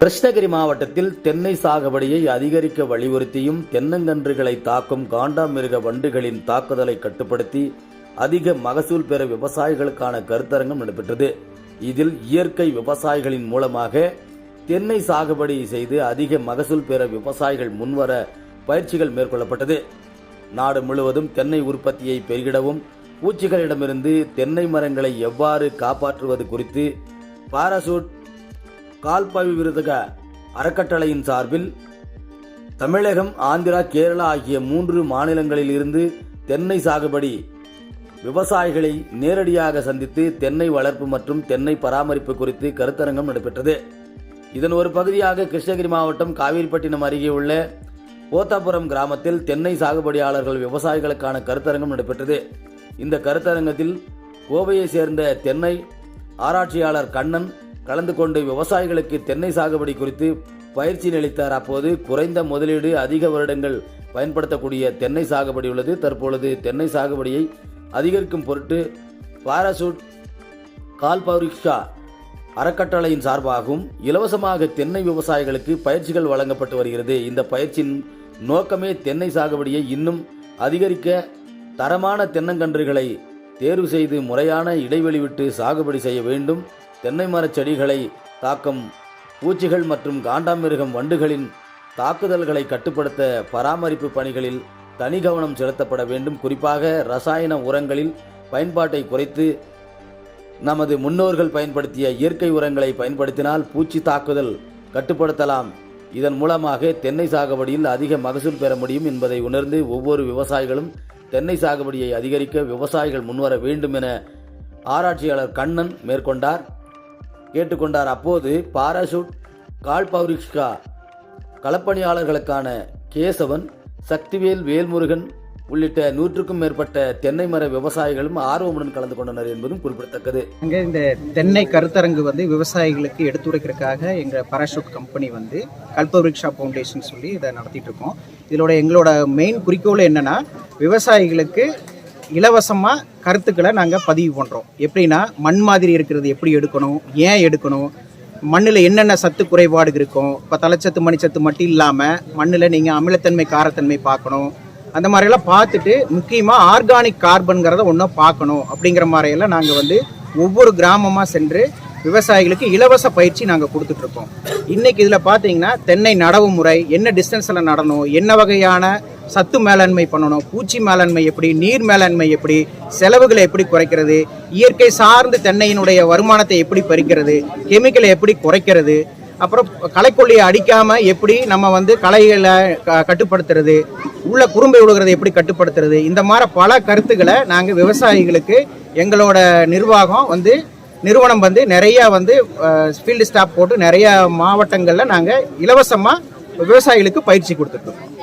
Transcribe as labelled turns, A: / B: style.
A: கிருஷ்ணகிரி மாவட்டத்தில் தென்னை சாகுபடியை அதிகரிக்க வலியுறுத்தியும் தென்னங்கன்றுகளை தாக்கும் காண்டாமிருக வண்டுகளின் தாக்குதலை கட்டுப்படுத்தி அதிக மகசூல் பெற விவசாயிகளுக்கான கருத்தரங்கம் நடைபெற்றது. இதில் இயற்கை விவசாயிகளின் மூலமாக தென்னை சாகுபடி செய்து அதிக மகசூல் பெற விவசாயிகள் முன்வர பயிற்சிகள் மேற்கொள்ளப்பட்டது. நாடு முழுவதும் தென்னை உற்பத்தியை பெருகிடவும் பூச்சிகளிடமிருந்து தென்னை மரங்களை எவ்வாறு காப்பாற்றுவது குறித்து பாராசூட் கால்பாய்வு விருதுக அறக்கட்டளையின் சார்பில் தமிழகம் ஆந்திரா கேரளா ஆகிய மூன்று மாநிலங்களில் இருந்து தென்னை சாகுபடி விவசாயிகளை நேரடியாக சந்தித்து தென்னை வளர்ப்பு மற்றும் தென்னை பராமரிப்பு குறித்து கருத்தரங்கம் நடைபெற்றது. இதன் ஒரு பகுதியாக கிருஷ்ணகிரி மாவட்டம் காவேரிப்பட்டினம் அருகே உள்ள போத்தாபுரம் கிராமத்தில் தென்னை சாகுபடியாளர்கள் விவசாயிகளுக்கான கருத்தரங்கம் நடைபெற்றது. இந்த கருத்தரங்கத்தில் கோவையை சேர்ந்த தென்னை ஆராய்ச்சியாளர் கண்ணன் கலந்து கொண்டு விவசாயிகளுக்கு தென்னை சாகுபடி குறித்து பயிற்சி அளித்தார். அப்போது குறைந்த முதலீடு அதிக வருடங்கள் பயன்படுத்தக்கூடிய தென்னை சாகுபடி உள்ளது. தற்பொழுது தென்னை சாகுபடியை அதிகரிக்கும் பொருட்டு பாராசூட் கால்பௌரிக்ஷா அறக்கட்டளையின் சார்பாகவும் இலவசமாக தென்னை விவசாயிகளுக்கு பயிற்சிகள் வழங்கப்பட்டு வருகிறது. இந்த பயிற்சியின் நோக்கமே தென்னை சாகுபடியை இன்னும் அதிகரிக்க தரமான தென்னங்கன்றுகளை தேர்வு செய்து முறையான இடைவெளி விட்டு சாகுபடி செய்ய வேண்டும். தென்னை மரச் செடிகளை தாக்கும் பூச்சிகள் மற்றும் காண்டாமிருகம் வண்டுகளின் தாக்குதல்களை கட்டுப்படுத்த பராமரிப்பு பணிகளில் தனி கவனம் செலுத்தப்பட வேண்டும். குறிப்பாக ரசாயன உரங்களில் பயன்பாட்டை குறைத்து நமது முன்னோர்கள் பயன்படுத்திய இயற்கை உரங்களை பயன்படுத்தினால் பூச்சி தாக்குதல் கட்டுப்படுத்தலாம். இதன் மூலமாக தென்னை சாகுபடியில் அதிக மகசூல் பெற முடியும் என்பதை உணர்ந்து ஒவ்வொரு விவசாயிகளும் தென்னை சாகுபடியை அதிகரிக்க விவசாயிகள் முன்வர வேண்டும் என ஆராய்ச்சியாளர் கண்ணன் மேற்கொண்டார். கேட்டுக்கொண்டார். அப்போது பாராசூட் கால்பௌரிக்ஷா களப்பணியாளர்களுக்கான கேசவன் சக்திவேல் வேல்முருகன் உள்ளிட்ட நூற்றுக்கும் மேற்பட்ட தென்னை மர விவசாயிகளும் ஆர்வமுடன் கலந்து கொண்டனர் என்பதும் குறிப்பிடத்தக்கது.
B: இங்கே இந்த தென்னை கருத்தரங்கு வந்து விவசாயிகளுக்கு எடுத்துரைக்கிறதுக்காக எங்கள் பாராஷூட் கம்பெனி வந்து கல்பவரிக்ஷா ஃபவுண்டேஷன் சொல்லி இதை நடத்திட்டு இருக்கோம் இதோட எங்களோட மெயின் குறிக்கோள் என்னன்னா விவசாயிகளுக்கு இலவசமாக கருத்துக்களை நாங்கள் பதிவு பண்ணுறோம் எப்படின்னா மண் மாதிரி இருக்கிறது எப்படி எடுக்கணும்? ஏன் எடுக்கணும்? மண்ணில் என்னென்ன சத்து குறைபாடு இருக்கும் இப்போ தலைச்சத்து மணிச்சத்து மட்டும் இல்லாமல் மண்ணில் நீங்கள் அமிலத்தன்மை காரத்தன்மை பார்க்கணும். அந்த மாதிரியெல்லாம் பார்த்துட்டு முக்கியமாக ஆர்கானிக் கார்பன்கிறத ஒன்றும் பார்க்கணும் அப்படிங்கிற மாதிரியெல்லாம் நாங்கள் வந்து ஒவ்வொரு கிராமமாக சென்று விவசாயிகளுக்கு இலவச பயிற்சி நாங்கள் கொடுத்துட்ருக்கோம். இன்றைக்கி இதில் பார்த்தீங்கன்னா தென்னை நடவு முறை என்ன டிஸ்டன்ஸில் நடணும் என்ன வகையான சத்து மேலாண்மை பண்ணணும் பூச்சி மேலாண்மை எப்படி நீர் மேலாண்மை எப்படி செலவுகளை எப்படி குறைக்கிறது இயற்கை சார்ந்து தென்னையினுடைய வருமானத்தை எப்படி பறிக்கிறது கெமிக்கலை எப்படி குறைக்கிறது அப்புறம் களைக்கொல்லியை அடிக்காமல் எப்படி நம்ம வந்து களைகளை க- கட்டுப்படுத்துறது உள்ள குறும்பை விழுகிறதை எப்படி கட்டுப்படுத்துறது இந்த மாதிரி பல கருத்துக்களை நாங்கள் விவசாயிகளுக்கு எங்களோட நிர்வாகம் வந்து நிறுவனம் வந்து நிறைய வந்து ஃபீல்டு ஸ்டாஃப் போட்டு நிறைய மாவட்டங்களில் நாங்கள் இலவசமாக விவசாயிகளுக்கு பயிற்சி கொடுத்துட்ருக்கோம்